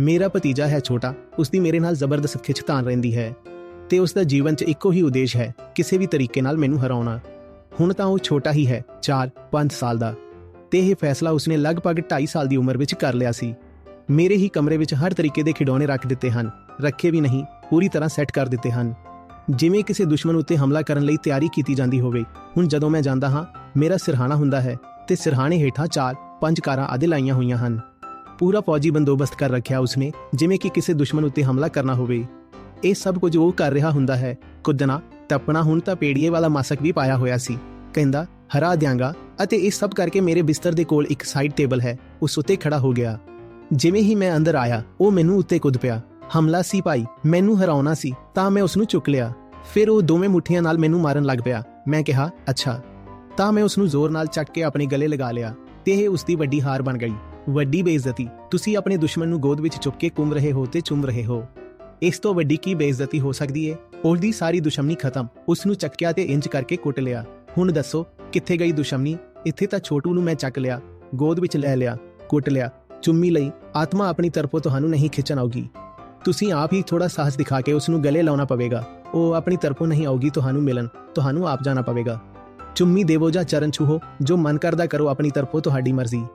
ਮੇਰਾ ਭਤੀਜਾ ਹੈ ਛੋਟਾ ਉਸ ਦੀ ਮੇਰੇ ਨਾਲ ਜ਼ਬਰਦਸਤ ਖਿੱਚਤਾਨ ਰਹਿੰਦੀ ਹੈ ਤੇ ਉਸ ਦਾ ਜੀਵਨ 'ਚ ਇੱਕੋ ਹੀ ਉਦੇਸ਼ ਹੈ ਕਿਸੇ ਵੀ ਤਰੀਕੇ ਨਾਲ ਮੈਨੂੰ ਹਰਾਉਣਾ। ਹੁਣ ਤਾਂ ਉਹ ਛੋਟਾ ਹੀ ਹੈ 4-5 ਸਾਲ ਦਾ ਤੇ ਇਹ ਫੈਸਲਾ ਉਸਨੇ ਲਗਭਗ 2.5 ਸਾਲ ਦੀ ਉਮਰ ਵਿੱਚ ਕਰ ਲਿਆ ਸੀ। ਮੇਰੇ ਹੀ ਕਮਰੇ ਵਿੱਚ ਹਰ ਤਰੀਕੇ ਦੇ ਖਿਡੌਣੇ ਰੱਖ ਦਿੱਤੇ ਹਨ, ਰੱਖੇ ਵੀ ਨਹੀਂ, ਪੂਰੀ ਤਰ੍ਹਾਂ ਸੈੱਟ ਕਰ ਦਿੱਤੇ ਹਨ। ਜਿਵੇਂ ਕਿਸੇ ਦੁਸ਼ਮਣ ਉੱਤੇ ਹਮਲਾ ਕਰਨ ਲਈ ਤਿਆਰੀ ਕੀਤੀ ਜਾਂਦੀ ਹੋਵੇ, ਹੁਣ ਜਦੋਂ ਮੈਂ ਜਾਂਦਾ ਹਾਂ, ਮੇਰਾ ਸਿਰਹਾਣਾ ਹੁੰਦਾ ਹੈ ਤੇ ਸਿਰਹਾਣੇ ਹੇਠਾਂ ਚਾਰ, ਪੰਜ ਕਾਰਾਂ ਆਦਿ ਲਾਈਆਂ ਹੋਈਆਂ ਹਨ। ਪੂਰਾ ਫੌਜੀ ਬੰਦੋਬਸਤ ਕਰ ਰੱਖਿਆ ਉਸਨੇ, ਜਿਵੇਂ ਕਿ ਕਿਸੇ ਦੁਸ਼ਮਣ ਉੱਤੇ ਹਮਲਾ ਕਰਨਾ ਹੋਵੇ। ਇਹ ਸਭ ਕੁਝ ਉਹ ਕਰ ਰਿਹਾ ਹੁੰਦਾ ਹੈ। ਕੁੱਦਣਾ ਟੱਪਣਾ ਹੁਣ ਤਾਂ ਪੇੜੀਏ ਵਾਲਾ ਮਾਸਕ ਵੀ ਪਾਇਆ ਹੋਇਆ ਸੀ। ਕਹਿੰਦਾ, ਹਰਾ ਦਿਆਂਗਾ। ਅਤੇ ਇਹ ਸਭ ਕਰਕੇ ਮੇਰੇ ਬਿਸਤਰ ਦੇ ਕੋਲ ਇੱਕ ਸਾਈਡ ਟੇਬਲ ਹੈ, ਉਸ ਉੱਤੇ ਖੜਾ ਹੋ ਗਿਆ। ਜਿਵੇਂ ਹੀ ਮੈਂ ਅੰਦਰ ਆਇਆ, ਉਹ ਮੈਨੂੰ ਉੱਤੇ ਕੁੱਦ ਪਿਆ। ਹਮਲਾ ਸੀ ਭਾਈ, ਮੈਨੂੰ ਹਰਾਉਣਾ ਸੀ, ਤਾਂ ਮੈਂ ਉਸ ਨੂੰ ਚੁੱਕ ਲਿਆ। ਫਿਰ ਉਹ ਦੋਵੇਂ ਮੁੱਠੀਆਂ ਨਾਲ ਮੈਨੂੰ ਮਾਰਨ ਲੱਗ ਪਿਆ। ਮੈਂ ਕਿਹਾ, ਅੱਛਾ। ਤਾਂ ਮੈਂ ਉਸ ਨੂੰ ਜ਼ੋਰ ਨਾਲ ਚੱਕ ਕੇ ਆਪਣੇ ਗਲੇ ਲਗਾ ਲਿਆ। ਤੇ ਇਹ ਉਸ ਦੀ ਵੱਡੀ ਹਾਰ ਬਣ ਗਈ। ਵੱਡੀ ਬੇਇੱਜ਼ਤੀ। ਤੁਸੀਂ ਆਪਣੇ ਦੁਸ਼ਮਣ ਨੂੰ ਗੋਦ ਵਿੱਚ ਚੁੱਕ ਕੇ ਘੁੰਮ ਰਹੇ ਹੋ ਤੇ ਚੁੰਮ ਰਹੇ ਹੋ। ਇਸ ਤੋਂ ਵੱਡੀ ਕੀ ਬੇਇੱਜ਼ਤੀ ਹੋ ਸਕਦੀ ਏ? ਉਹਦੀ ਸਾਰੀ ਦੁਸ਼ਮਣੀ ਖਤਮ। ਉਸ ਨੂੰ ਚੱਕਿਆ ਤੇ ਇੰਜ ਕਰਕੇ ਕੁੱਟ ਲਿਆ। ਹੁਣ ਦੱਸੋ, ਕਿੱਥੇ ਗਈ ਦੁਸ਼ਮਣੀ? ਇੱਥੇ ਤਾਂ ਛੋਟੂ ਨੂੰ ਮੈਂ ਚੱਕ ਲਿਆ, ਗੋਦ ਵਿੱਚ ਲੈ ਲਿਆ, ਕੁੱਟ ਲਿਆ। ਚੁੰਮੀ ਲਈ, ਆਤਮਾ ਆਪਣੀ ਤਰਫੋਂ ਤੁਹਾਨੂੰ ਨਹੀਂ ਖਿੱਚਣ ਆਉਗੀ ਤੁਸੀਂ ਆਪ ਹੀ ਥੋੜਾ ਸਾਹਸ ਦਿਖਾ ਕੇ ਉਸ ਨੂੰ ਗਲੇ ਲਾਉਣਾ ਪਵੇਗਾ। ਉਹ ਆਪਣੀ ਤਰਫੋਂ ਨਹੀਂ ਆਉਗੀ ਤੁਹਾਨੂੰ ਮਿਲਣ, ਤੁਹਾਨੂੰ ਆਪ ਜਾਣਾ ਪਵੇਗਾ। ਚੁੰਮੀ ਦੇਵੋ ਜਾਂ ਚਰਨ ਛੂਹੋ ਜੋ ਮਨ ਕਰਦਾ ਕਰੋ ਆਪਣੀ ਤਰਫੋਂ ਤੁਹਾਡੀ ਮਰਜ਼ੀ।